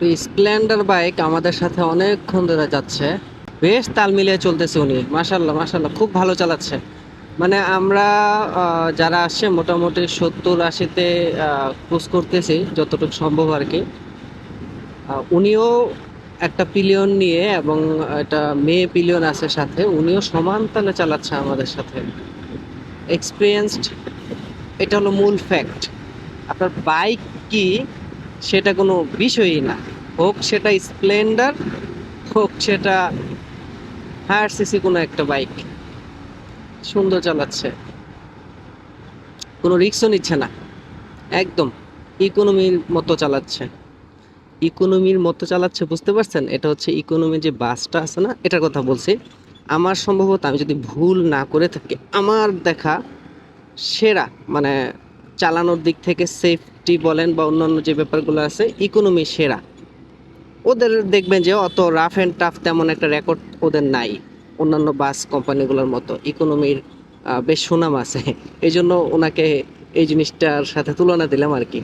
Splendor bike আমাদের সাথে অনেকক্ষণ ধরে যাচ্ছে। বেশ তাল মিলিয়ে চলতেছে উনি। মাসাল্লাহ মাসাল্লাহ খুব ভালো চালাচ্ছে। মানে আমরা যারা আসছে মোটামুটি সত্তর আশিতে ক্রুজ করতেছি, যতটুকু সম্ভব আর কি উনিও একটা পিলিয়ন নিয়ে এবং একটা মেয়ে পিলিয়ন আছে সাথে, উনিও সমান তালে চালাচ্ছে আমাদের সাথে। এক্সপিরিয়েন্সড এটা হলো মূল ফ্যাক্ট আপনার বাইক কি সেটা কোনো বিষয়ই না। হোক সেটা স্প্লেন্ডার, হোক সেটা হায়ার সিসি কোনো একটা বাইক। সুন্দর চালাচ্ছে। কোনো রিক্সও নিচ্ছে না। একদম ইকোনমির মতো চালাচ্ছে। ইকোনমির মতো চালাচ্ছে, বুঝতে পারছেন? এটা হচ্ছে ইকোনমির যে বাসটা আছে না, এটার কথা বলছি। আমার সম্ভবত আমি যদি ভুল না করে থাকি, আমার দেখা সেরা মানে চালানোর দিক থেকে সেফটি বলেন বা অন্যান্য যে ব্যাপারগুলো আছে ইকোনমি সেরা। ওদের দেখবেন যে অত রাফ অ্যান্ড টাফ তেমন একটা রেকর্ড ওদের নাই। অন্যান্য বাস কোম্পানিগুলোর মতো ইকোনমির বেশ সুনাম আছে। এই জন্য ওনাকে এই জিনিসটার সাথে তুলনা দিলাম আর কি।